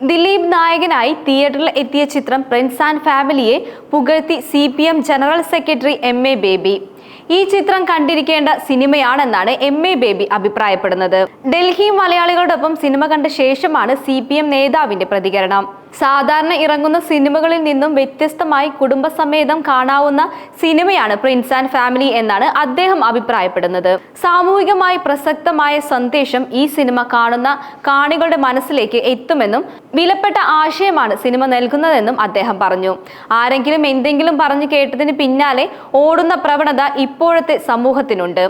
ദിലീപ് നായകനായി തിയേറ്ററിൽ എത്തിയ ചിത്രം പ്രിൻസ് ആൻഡ് ഫാമിലിയെ പുകഴ്ത്തി C P M general secretary M A Baby ഈ ചിത്രം കണ്ടിരിക്കേണ്ട സിനിമയാണെന്നാണ് എം എ ബേബി അഭിപ്രായപ്പെടുന്നത്. ഡൽഹി മലയാളികളോടൊപ്പം സിനിമ കണ്ട ശേഷമാണ് സി നേതാവിന്റെ പ്രതികരണം. സാധാരണ ഇറങ്ങുന്ന സിനിമകളിൽ നിന്നും വ്യത്യസ്തമായി കുടുംബസമേതം കാണാവുന്ന സിനിമയാണ് പ്രിൻസ് ആൻഡ് ഫാമിലി എന്നാണ് അദ്ദേഹം അഭിപ്രായപ്പെടുന്നത്. സാമൂഹികമായി പ്രസക്തമായ സന്ദേശം ഈ സിനിമ കാണുന്ന കാണികളുടെ മനസ്സിലേക്ക് എത്തുമെന്നും വിലപ്പെട്ട ആശയമാണ് സിനിമ നൽകുന്നതെന്നും അദ്ദേഹം പറഞ്ഞു. ആരെങ്കിലും എന്തെങ്കിലും പറഞ്ഞു കേട്ടതിന് പിന്നാലെ ഓടുന്ന പ്രവണത ഇപ്പോഴത്തെ സമൂഹത്തിനുണ്ട്.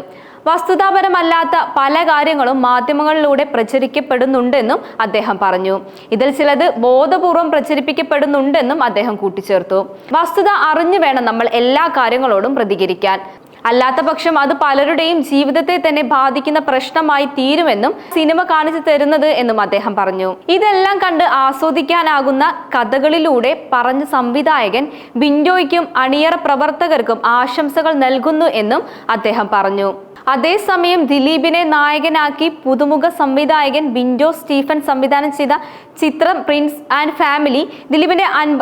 വസ്തുതാപരമല്ലാത്ത പല കാര്യങ്ങളും മാധ്യമങ്ങളിലൂടെ പ്രചരിക്കപ്പെടുന്നുണ്ടെന്നും അദ്ദേഹം പറഞ്ഞു. ഇതിൽ ചിലത് ബോധപൂർവം പ്രചരിപ്പിക്കപ്പെടുന്നുണ്ടെന്നും അദ്ദേഹം കൂട്ടിച്ചേർത്തു. വസ്തുത അറിഞ്ഞു വേണം നമ്മൾ എല്ലാ കാര്യങ്ങളോടും പ്രതികരിക്കാൻ. അല്ലാത്ത പക്ഷം അത് പലരുടെയും ജീവിതത്തെ തന്നെ ബാധിക്കുന്ന പ്രശ്നമായി തീരുമെന്നും സിനിമ കാണിച്ചു തരുന്നത് എന്നും അദ്ദേഹം പറഞ്ഞു. ഇതെല്ലാം കണ്ട് ആസ്വദിക്കാനാകുന്ന കഥകളിലൂടെ പറഞ്ഞ സംവിധായകൻ ബിൻഡോയ്ക്കും അണിയറ പ്രവർത്തകർക്കും ആശംസകൾ നൽകുന്നു എന്നും അദ്ദേഹം പറഞ്ഞു. അതേസമയം ദിലീപിനെ നായകനാക്കി പുതുമുഖ സംവിധായകൻ വിൻഡോ സ്റ്റീഫൻ സംവിധാനം ചെയ്ത ചിത്രം പ്രിൻസ് ആൻഡ് ഫാമിലി ദിലീപിന്റെ അൻപ.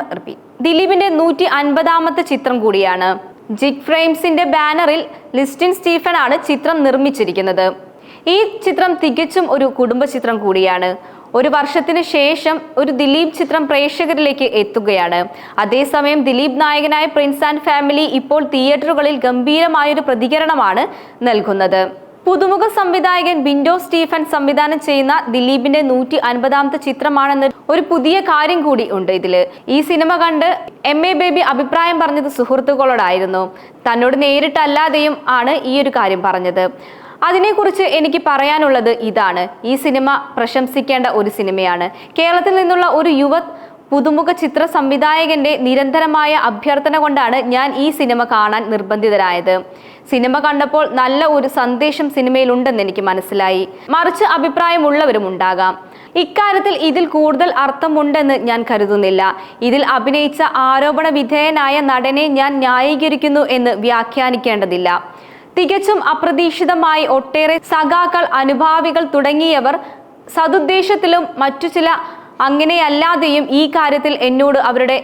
ദിലീപിന്റെ നൂറ്റി അൻപതാമത്തെ ചിത്രം കൂടിയാണ് ജിഗ് ഫ്രെയിംസിന്റെ ബാനറിൽ ലിസ്റ്റിൻ സ്റ്റീഫൻ ആണ് ചിത്രം നിർമ്മിച്ചിരിക്കുന്നത് ഈ ചിത്രം തികച്ചും ഒരു കുടുംബ ചിത്രം കൂടിയാണ്. ഒരു വർഷത്തിന് ശേഷം ഒരു ദിലീപ് ചിത്രം പ്രേക്ഷകരിലേക്ക് എത്തുകയാണ്. അതേസമയം ദിലീപ് നായകനായ പ്രിൻസ് ആൻഡ് ഫാമിലി ഇപ്പോൾ തിയേറ്ററുകളിൽ ഗംഭീരമായൊരു പ്രതികരണമാണ് നൽകുന്നത്. പുതുമുഖ സംവിധായകൻ ബിൻഡോ സ്റ്റീഫൻ സംവിധാനം ചെയ്യുന്ന ദിലീപിന്റെ നൂറ്റി അൻപതാമത്തെ ചിത്രമാണെന്ന് ഒരു പുതിയ കാര്യം കൂടി ഉണ്ട് ഇതിൽ ഈ സിനിമ കണ്ട് എം എ ബേബി അഭിപ്രായം പറഞ്ഞത് സുഹൃത്തുക്കളോടായിരുന്നു. തന്നോട് നേരിട്ടല്ലാതെയും ആണ് ഈ ഒരു കാര്യം പറഞ്ഞത്. അതിനെക്കുറിച്ച് എനിക്ക് പറയാനുള്ളത് ഇതാണ്. ഈ സിനിമ പ്രശംസിക്കേണ്ട ഒരു സിനിമയാണ്. കേരളത്തിൽ നിന്നുള്ള ഒരു യുവ പുതുമുഖ ചിത്ര സംവിധായകന്റെ നിരന്തരമായ അഭ്യർത്ഥന കൊണ്ടാണ് ഞാൻ ഈ സിനിമ കാണാൻ നിർബന്ധിതരായത് സിനിമ കണ്ടപ്പോൾ നല്ല ഒരു സന്ദേശം സിനിമയിലുണ്ടെന്ന് എനിക്ക് മനസ്സിലായി. മറിച്ച് അഭിപ്രായമുള്ളവരും ഉണ്ടാകാം. ഇക്കാര്യത്തിൽ ഇതിൽ കൂടുതൽ അർത്ഥമുണ്ടെന്ന് ഞാൻ കരുതുന്നില്ല. ഇതിൽ അഭിനയിച്ച ആരോപണ വിധേയനായ നടനെ ഞാൻ ന്യായീകരിക്കുന്നു എന്ന് വ്യാഖ്യാനിക്കേണ്ടതില്ല. തികച്ചും അപ്രതീക്ഷിതമായി ഒട്ടേറെ സഖാക്കൾ അനുഭാവികൾ തുടങ്ങിയവർ സതുദ്ദേശത്തിലും മറ്റു ചില അങ്ങനെയല്ലാതെയും ഈ കാര്യത്തിൽ എന്നോട് അവരുടെ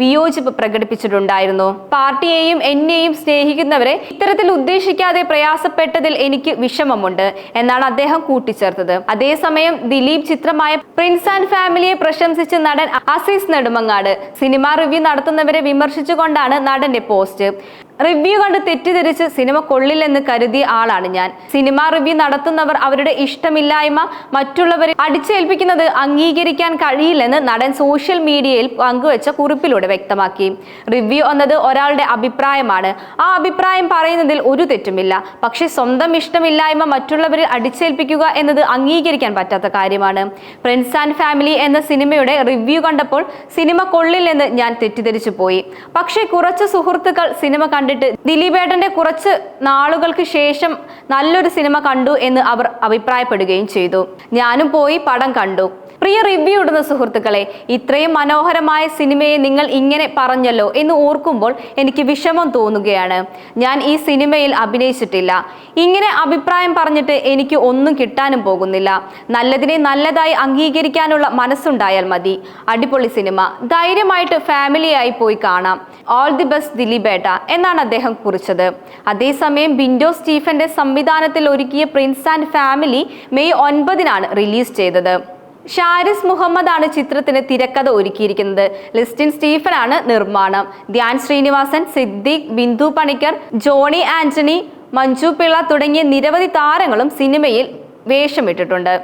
വിയോജിപ്പ് പ്രകടിപ്പിച്ചിട്ടുണ്ടായിരുന്നു. പാർട്ടിയെയും എന്നെയും സ്നേഹിക്കുന്നവരെ ഇത്തരത്തിൽ ഉദ്ദേശിക്കാതെ പ്രയാസപ്പെട്ടതിൽ എനിക്ക് വിഷമമുണ്ട് എന്നാണ് അദ്ദേഹം കൂട്ടിച്ചേർത്തത്. അതേസമയം ദിലീപ് ചിത്രമായ പ്രിൻസ് ആൻഡ് ഫാമിലിയെ പ്രശംസിച്ച് നടൻ അസീസ് നെടുമങ്ങാട് സിനിമ റിവ്യൂ നടത്തുന്നവരെ വിമർശിച്ചുകൊണ്ടാണ് നടന്റെ പോസ്റ്റ്. റിവ്യൂ കണ്ട് തെറ്റിദ്ധരിച്ച് സിനിമ കൊള്ളില്ലെന്ന് കരുതിയ ആളാണ് ഞാൻ. സിനിമ റിവ്യൂ നടത്തുന്നവർ അവരുടെ ഇഷ്ടമില്ലായ്മ മറ്റുള്ളവരെ അടിച്ചേൽപ്പിക്കുന്നത് അംഗീകരിക്കാൻ കഴിയില്ലെന്ന് നടൻ സോഷ്യൽ മീഡിയയിൽ പങ്കുവച്ച കുറിപ്പിലൂടെ വ്യക്തമാക്കി. റിവ്യൂ എന്നത് ഒരാളുടെ അഭിപ്രായമാണ്. ആ അഭിപ്രായം പറയുന്നതിൽ ഒരു തെറ്റുമില്ല. പക്ഷേ സ്വന്തം ഇഷ്ടമില്ലായ്മ മറ്റുള്ളവരിൽ അടിച്ചേൽപ്പിക്കുക എന്നത് അംഗീകരിക്കാൻ പറ്റാത്ത കാര്യമാണ്. ഫ്രണ്ട്സ് ആൻഡ് ഫാമിലി എന്ന സിനിമയുടെ റിവ്യൂ കണ്ടപ്പോൾ സിനിമ കൊള്ളില്ലെന്ന് ഞാൻ തെറ്റിദ്ധരിച്ചു പോയി പക്ഷേ കുറച്ച് സുഹൃത്തുക്കൾ സിനിമ കണ്ടിട്ട് ദിലീപേട്ടന്റെ കുറച്ച് നാളുകൾക്ക് ശേഷം നല്ലൊരു സിനിമ കണ്ടു എന്ന് അവർ അഭിപ്രായപ്പെടുകയും ചെയ്തു. ഞാനും പോയി പടം കണ്ടു. പ്രിയ റിവ്യൂ ഇടുന്ന സുഹൃത്തുക്കളെ ഇത്രയും മനോഹരമായ സിനിമയെ നിങ്ങൾ ഇങ്ങനെ പറഞ്ഞല്ലോ എന്ന് ഓർക്കുമ്പോൾ എനിക്ക് വിഷമം തോന്നുകയാണ്. ഞാൻ ഈ സിനിമയിൽ അഭിനയിച്ചിട്ടില്ല. ഇങ്ങനെ അഭിപ്രായം പറഞ്ഞിട്ട് എനിക്ക് ഒന്നും കിട്ടാനും പോകുന്നില്ല. നല്ലതിനെ നല്ലതായി അംഗീകരിക്കാനുള്ള മനസ്സുണ്ടായാൽ മതി. അടിപൊളി സിനിമ. ധൈര്യമായിട്ട് ഫാമിലിയായി പോയി കാണാം. ഓൾ ദി ബെസ്റ്റ് ദിലീപേട്ട എന്നാണ് അദ്ദേഹം കുറിച്ചത്. അതേസമയം ബിൻഡോ സ്റ്റീഫന്റെ സംവിധാനത്തിൽ ഒരുക്കിയ പ്രിൻസ് ആൻഡ് ഫാമിലി മെയ് ഒൻപതിനാണ് റിലീസ് ചെയ്തത്. ഷാരിസ് മുഹമ്മദ് ആണ് ചിത്രത്തിന് തിരക്കഥ ഒരുക്കിയിരിക്കുന്നത്. ലിസ്റ്റിൻ സ്റ്റീഫൻ ആണ് നിർമ്മാണം. ധ്യാൻ ശ്രീനിവാസൻ സിദ്ദീഖ് ബിന്ദു പണിക്കർ ജോണി ആന്റണി മഞ്ജു പിള്ള തുടങ്ങിയ നിരവധി താരങ്ങളും സിനിമയിൽ വേഷമിട്ടിട്ടുണ്ട്.